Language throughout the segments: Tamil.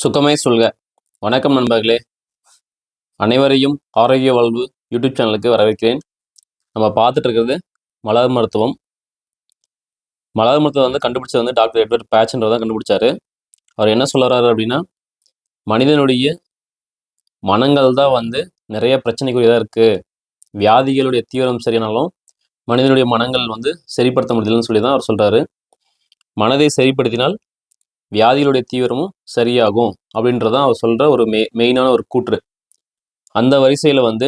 சுகமே சொல்க. வணக்கம் நண்பர்களே. அனைவரையும் ஆரோக்கிய வாழ்வு யூடியூப் சேனலுக்கு வரவேற்கிறேன். நம்ம பார்த்துட்டு இருக்கிறது மலர் மருத்துவம். மலர் மருத்துவம் வந்து கண்டுபிடிச்சது வந்து டாக்டர் எட்வர்ட் பேட்ச்ன்றவர் தான் கண்டுபிடிச்சாரு. அவர் என்ன சொல்கிறாரு அப்படின்னா மனிதனுடைய மனங்கள் தான் வந்து நிறைய பிரச்சனைக்குரியதாக இருக்குது வியாதிகளுடைய தீவிரம் சரியானாலும் மனிதனுடைய மனங்கள் வந்து சரிப்படுத்த முடியலன்னு சொல்லி தான் அவர் சொல்கிறாரு மனதை சரிப்படுத்தினால் வியாதிகளுடைய தீவிரமும் சரியாகும் அப்படின்றதான் அவர் சொல்கிற ஒரு மெ மெயினான ஒரு கூற்று. அந்த வரிசையில் வந்து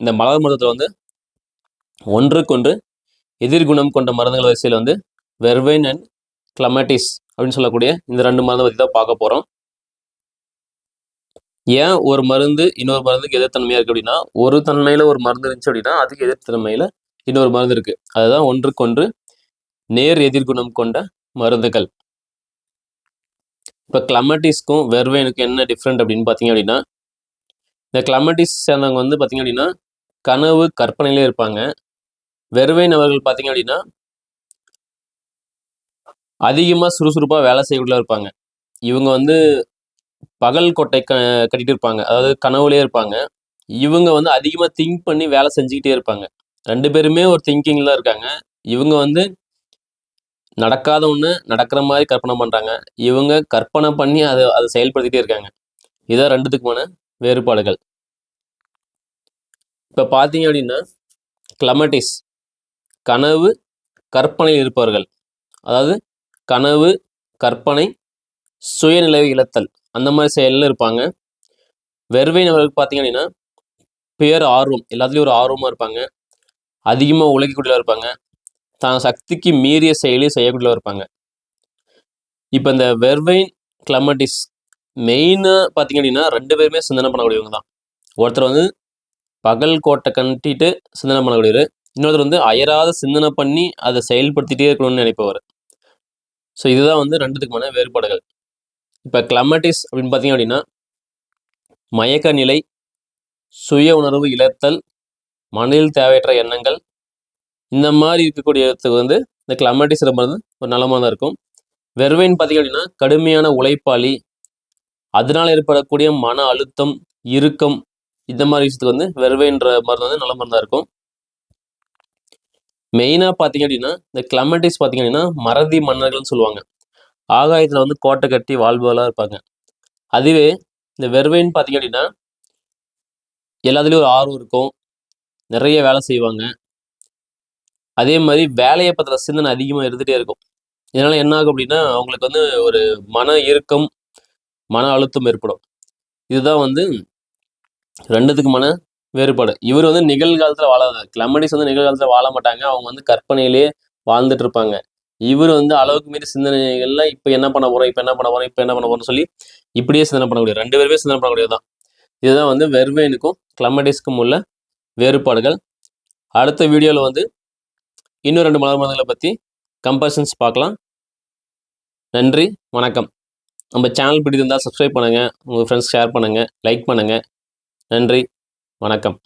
இந்த மலர் மருத்துவத்தில் வந்து ஒன்றுக்கொன்று எதிர்குணம் கொண்ட மருந்துகள் வரிசையில் வந்து வெர்வைன் அண்ட் கிளமேட்டிஸ் அப்படின்னு சொல்லக்கூடிய இந்த ரெண்டு மருந்து பற்றி தான் பார்க்க போகிறோம் ஏன் ஒரு மருந்து இன்னொரு மருந்துக்கு எதிர்த்தன்மையாக இருக்குது அப்படின்னா ஒரு தன்மையில் ஒரு மருந்து இருந்துச்சு அப்படின்னா அதுக்கு எதிர்த்தன்மையில் இன்னொரு மருந்து இருக்குது அதுதான் ஒன்றுக்கொன்று நேர் எதிர்குணம் கொண்ட மருந்துகள். இப்போ கிளமட்டிஸ்க்கும் வெர்வேனுக்கும் என்ன டிஃப்ரெண்ட் அப்படின்னு பார்த்தீங்க அப்படின்னா இந்த கிளமட்டிஸ் சேர்ந்தவங்க வந்து பார்த்தீங்க அப்படின்னா கனவு கற்பனையிலே இருப்பாங்க. வெர்வேன் அவர்கள் பார்த்தீங்க அப்படின்னா அதிகமாக சுறுசுறுப்பாக வேலை செய்யக்குள்ள இருப்பாங்க. இவங்க வந்து பகல் கொட்டை க கட்டிட்டு இருப்பாங்க. அதாவது கனவுலேயே இருப்பாங்க. இவங்க வந்து அதிகமாக திங்க் பண்ணி வேலை செஞ்சுக்கிட்டே இருப்பாங்க. ரெண்டு பேருமே ஒரு திங்கிங்கில் இருக்காங்க. இவங்க வந்து நடக்காத ஒன்று நடக்கிற மாதிரி கற்பனை பண்ணுறாங்க இவங்க கற்பனை பண்ணி அதை அதை செயல்படுத்திகிட்டே இருக்காங்க. இதான் ரெண்டுத்துக்குமான வேறுபாடுகள். இப்போ பார்த்தீங்க அப்படின்னா கிளமட்டிஸ் கனவு கற்பனையில் இருப்பவர்கள். அதாவது கனவு கற்பனை சுயநிலை இழத்தல் அந்த மாதிரி செயலில் இருப்பாங்க. வெறுவை நபர்களுக்கு பார்த்தீங்க அப்படின்னா பேர் ஆர்வம் எல்லாத்துலேயும் ஒரு ஆர்வமாக இருப்பாங்க. அதிகமாக உழைக்கக்கூடியதாக இருப்பாங்க. தான் சக்திக்கு மீறிய செயலையும் செய்யக்கூடிய இருப்பாங்க. இப்போ இந்த வெர்வைன் கிளமட்டிஸ் மெயினாக பார்த்தீங்க அப்படின்னா ரெண்டு பேருமே சிந்தனை பண்ணக்கூடியவங்க தான். ஒருத்தர் வந்து பகல் கோட்டை கட்டிட்டு சிந்தனை பண்ணக்கூடியவர் இன்னொருத்தர் வந்து அயராத சிந்தனை பண்ணி அதை செயல்படுத்திட்டே இருக்கணும்னு நினைப்பவர். ஸோ இதுதான் வந்து ரெண்டுத்துக்குமான வேறுபாடுகள். இப்போ கிளமட்டிஸ் அப்படின்னு பார்த்தீங்க அப்படின்னா மயக்க நிலை சுய உணர்வு இழத்தல் மனதில் தேவையற்ற எண்ணங்கள் இந்த மாதிரி இருக்கக்கூடிய இடத்துக்கு வந்து இந்த கிளமட்டிஸ் சிரப் ஒரு நலமாக தான் இருக்கும். வெர்வைன் பார்த்தீங்க அப்படின்னா கடுமையான உழைப்பாளி அதனால் ஏற்படக்கூடிய மன அழுத்தம் இறுக்கம் இந்த மாதிரி விஷயத்துக்கு வந்து வெர்வைன்ற மருந்து வந்து நல்ல மருந்தாக இருக்கும். மெயினாக பார்த்தீங்க அப்படின்னா இந்த கிளமட்டிஸ் பார்த்தீங்க அப்படின்னா மறதி மன்னர்கள்னு சொல்லுவாங்க. ஆகாயத்தில் வந்து கோட்டை கட்டி வாழ்வுகளாக இருப்பாங்க. அதுவே இந்த வெர்வைன் பார்த்தீங்க அப்படின்னா எல்லாத்துலேயும் ஒரு ஆர்வம் இருக்கும். நிறைய வேலை செய்வாங்க. அதே மாதிரி வேலையை பற்றின சிந்தனை அதிகமாக இருந்துகிட்டே இருக்கும். இதனால் என்ன ஆகும் அப்படின்னா அவங்களுக்கு வந்து ஒரு மன இறுக்கம் மன அழுத்தம் ஏற்படும். இதுதான் வந்து ரெண்டுத்துக்குமான வேறுபாடு. இவர் வந்து நிகழ்காலத்தில் வாழாத கிளமடிஸ் வந்து நிகழ்காலத்தில் வாழ மாட்டாங்க. அவங்க வந்து கற்பனையிலேயே வாழ்ந்துட்டு இருப்பாங்க. இவர் வந்து அளவுக்கு மீறி சிந்தனைகள்ல இப்போ என்ன பண்ண போகிறோம் இப்போ என்ன பண்ண போகிறோம் இப்போ என்ன பண்ண போகிறோம்னு சொல்லி இப்படியே சிந்தனை பண்ணக்கூடிய ரெண்டு பேருமே சிந்தனை பண்ணக்கூடியது தான். இதுதான் வந்து வெர்வேனுக்கும் கிளமடிஸ்க்கும் உள்ள வேறுபாடுகள். அடுத்த வீடியோவில் வந்து இன்னும் ரெண்டு மலர் மருந்துகளை பற்றி கம்பேரிசன்ஸ் பார்க்கலாம். நன்றி வணக்கம். நம்ம சேனல் பிடித்திருந்தால் சப்ஸ்கிரைப் பண்ணுங்கள் உங்கள் ஃப்ரெண்ட்ஸ் ஷேர் பண்ணுங்கள் லைக் பண்ணுங்கள் நன்றி வணக்கம்.